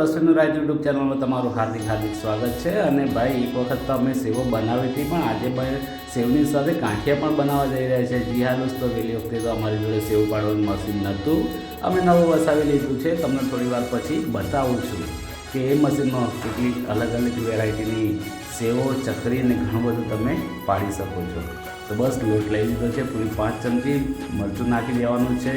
મજૂરનું રાજ YouTube ચેનલમાં તમારું હાર્દિક હાર્દિક સ્વાગત છે. અને ભાઈ, એક વખત તો અમે સેવો બનાવી હતી, પણ આજે ભાઈ સેવની સાથે કાંઠિયા પણ બનાવવા જઈ રહ્યા છે. જી હા દોસ્તો પેલી વખતે તો અમારી જોડે સેવ પાડવાનું મશીન નહોતું. અમે નવું વસાવી લીધું છે. તમને થોડી વાર પછી બતાવું છું કે એ મશીનમાં કેટલી અલગ અલગ વેરાયટીની સેવો, ચકરી અને ઘણું બધું તમે પાડી શકો છો. તો બસ લોટ લઈ લીધો છે, પૂરી પાંચ ચમચી મરચું નાખી દેવાનું છે.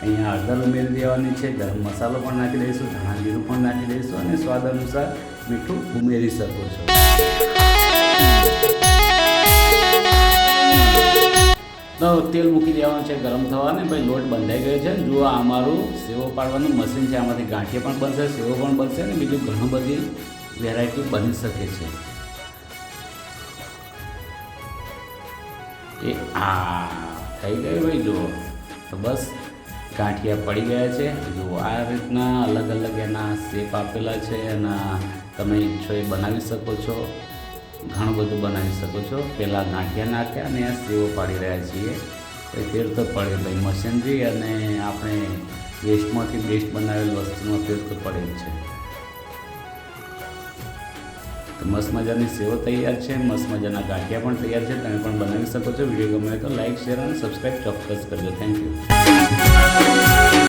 અહીંયા હળદર ઉમેરી દેવાની છે, ગરમ મસાલો પણ નાખી દઈશું, ધાણા જીરું પણ નાખી દઈશું અને સ્વાદ અનુસાર મીઠું ઉમેરી શકો છો. તો તેલ મૂકી દેવાનું છે ગરમ થવાને, પછી લોટ બંધાઈ ગયો છે. જુઓ આ અમારું સેવો પાડવાનું મશીન છે, આમાંથી ગાંઠિયા પણ બનશે, સેવો પણ બનશે અને બીજું ઘણું બધી વેરાયટી બની શકે છે. એ આ થઈ ગયું હોય જુઓ. તો બસ, ગાંઠિયા પડી ગયા છે. જુઓ, આ રીતના અલગ અલગ એના શેપ આપેલા છે એના તમે ઈચ્છો એ બનાવી શકો છો. ઘણું બધું બનાવી શકો છો. પહેલાં ગાંઠિયા નાખ્યા અને સેવો પાડી રહ્યા છીએ. એ તો પડે ભાઈ, મશીનરી અને આપણે વેસ્ટમાંથી બેસ્ટ બનાવેલ વસ્તુનો ફેર તો પડે છે. તો મસ્ત મજાની સેવો તૈયાર છે, મસ્ત મજાના ગાંઠિયા પણ તૈયાર છે, તમે પણ બનાવી શકો છો. વીડિયો ગમે તો લાઇક શેર અને સબસ્ક્રાઈબ ચોક્કસ કરજો. Thank you